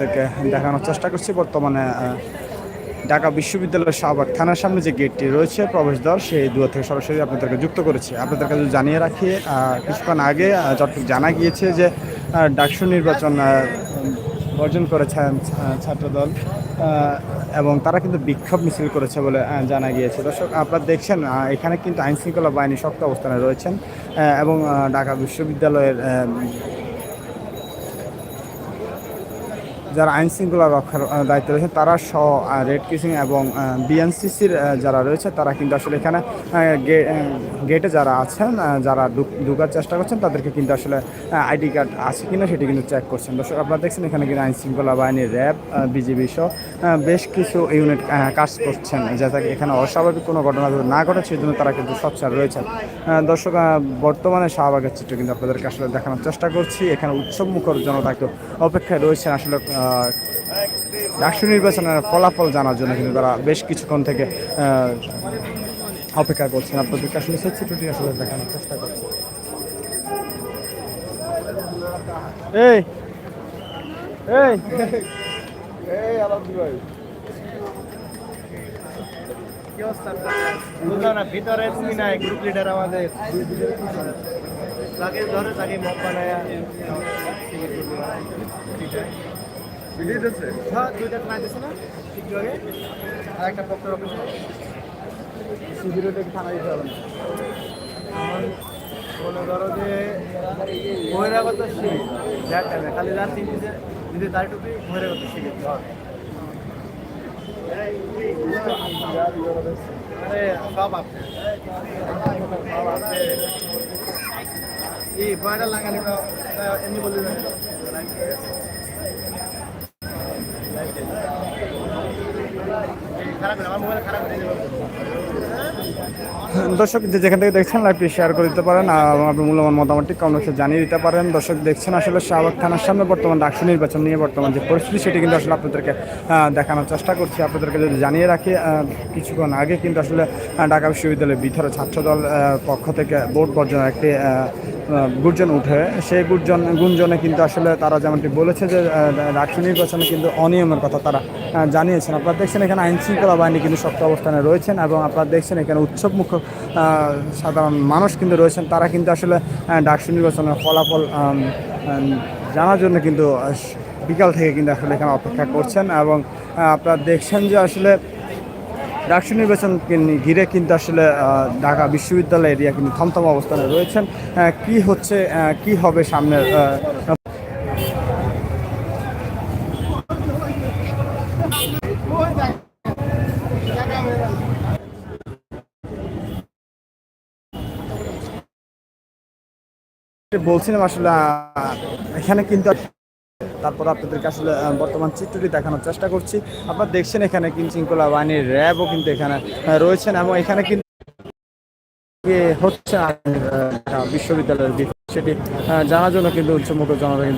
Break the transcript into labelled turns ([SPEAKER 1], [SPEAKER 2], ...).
[SPEAKER 1] থেকে দেখানোর চেষ্টা করছি। বর্তমানে ঢাকা বিশ্ববিদ্যালয়ের শাহবাগ থানার সামনে যে গেটটি রয়েছে, প্রবেশদ্বার, সেই দুয়ার থেকে সরাসরি আপনাদেরকে যুক্ত করেছি। আপনাদের কাছে জানিয়ে রাখি কিছুক্ষণ আগে যতটুকু জানা গিয়েছে যে ডাকসু নির্বাচন বর্জন করেছেন ছাত্রদল এবং তারা কিন্তু বিক্ষোভ মিছিল করেছে বলে জানা গিয়েছে। দর্শক, আপনারা দেখছেন এখানে কিন্তু আইনশৃঙ্খলা বাহিনী শক্ত অবস্থানে রয়েছেন এবং ঢাকা বিশ্ববিদ্যালয়ের যারা আইন শৃঙ্খলা রক্ষার দায়িত্ব রয়েছে, তারা সহ রেড ক্রিসিং এবং বিএনসিসির যারা রয়েছে, তারা কিন্তু আসলে এখানে গেটে যারা আছেন যারা ঢুক- ঢুকার চেষ্টা করছেন, তাদেরকে কিন্তু আসলে আইডি কার্ড আছে কিনা সেটি কিন্তু চেক করছেন। দর্শক, আপনারা দেখছেন এখানে কিন্তু আইন শৃঙ্খলা বাহিনী র্যাব বিজিবি সহ বেশ কিছু ইউনিট কাজ করছেন যাতে এখানে অস্বাভাবিক কোনো ঘটনা না ঘটে সেই জন্য তারা কিন্তু সচ্ছার রয়েছেন। দর্শক বর্তমানে শাহবাগের চিত্র কিন্তু আপনাদেরকে আসলে দেখানোর চেষ্টা করছি। এখানে উৎসব মুখর জনতা একটু অপেক্ষায় রয়েছেন। আসলে রাষ্ট্র নির্বাচনের ফলাফল জানার জন্য কিন্তু তারা বেশ কিছুক্ষণ থেকে অপেক্ষা করছেন। আপনাদেরকে আসলে সেই চিত্রটি আসলে দেখানোর চেষ্টা করছি। এই এই
[SPEAKER 2] কি অবস্থা বুঝলাম না ভিতরে তুমি নাই গ্রুপ লিডার আমাদের। তাকে ধরে তাকে মপ বানায়। হ্যাঁ দুইটা আছে না? একটু আগে। আর একটা পক্ষের অফিস
[SPEAKER 1] শিবিরে থানা দিতে হবে। না।
[SPEAKER 2] মনে করো যে বহিরাগত শিখ যার টাইমে খালি যার তিন দিতে যদি তার টুপি বহিরাগত শিখে আরে, সব আপনি এই বয়টা লাগালে এমনি বলি
[SPEAKER 1] দর্শক, যে যেখান থেকে দেখছেন লাইভটি শেয়ার করে দিতে পারেন আর মূল্যবান মতামতটি কমেন্টে জানিয়ে দিতে পারেন। দর্শক, দেখছেন আসলে শাহবাগ থানার সামনে বর্তমান ডাকসু নির্বাচন নিয়ে বর্তমান যে পরিস্থিতি, সেটি কিন্তু আসলে আপনাদেরকে দেখানোর চেষ্টা করছি। আপনাদেরকে যদি জানিয়ে রাখি কিছুক্ষণ আগে কিন্তু আসলে ঢাকা বিশ্ববিদ্যালয়ের ভিতরে ছাত্রদল পক্ষ থেকে ভোট বর্জনের একটি গুঞ্জন উঠে। সেই গুঞ্জন গুঞ্জনে কিন্তু আসলে তারা যেমনটি বলেছে যে ডাকসু নির্বাচনে কিন্তু অনিয়মের কথা তারা জানিয়েছেন। আপনারা দেখছেন এখানে আইন শৃঙ্খলা বাহিনী কিন্তু শক্ত অবস্থানে রয়েছেন এবং আপনারা দেখছেন এখানে উৎসবমুখ সাধারণ মানুষ কিন্তু রয়েছেন। তারা কিন্তু আসলে ডাকসু নির্বাচনের ফলাফল জানার জন্য কিন্তু বিকাল থেকে কিন্তু আসলে এখানে অপেক্ষা করছেন এবং আপনারা দেখছেন যে আসলে ডাকসু নির্বাচনকে ঘিরে কিন্তু আসলে ঢাকা বিশ্ববিদ্যালয় এরিয়া কিন্তু থমথম অবস্থানে রয়েছেন। কি হচ্ছে কি হবে সামনের বলছিলাম আসলে এখানে কিন্তু তারপর আপনাদেরকে আসলে বর্তমান চিত্রটি দেখানোর চেষ্টা করছি। আপনারা দেখছেন এখানে কিন্তু শৃঙ্খলা বাহিনীর র্যাবও কিন্তু এখানে রয়েছেন এবং এখানে কিন্তু হচ্ছে বিশ্ববিদ্যালয়ের সেটি জানার জন্য কিন্তু উচ্চমুখ জনতা কিন্তু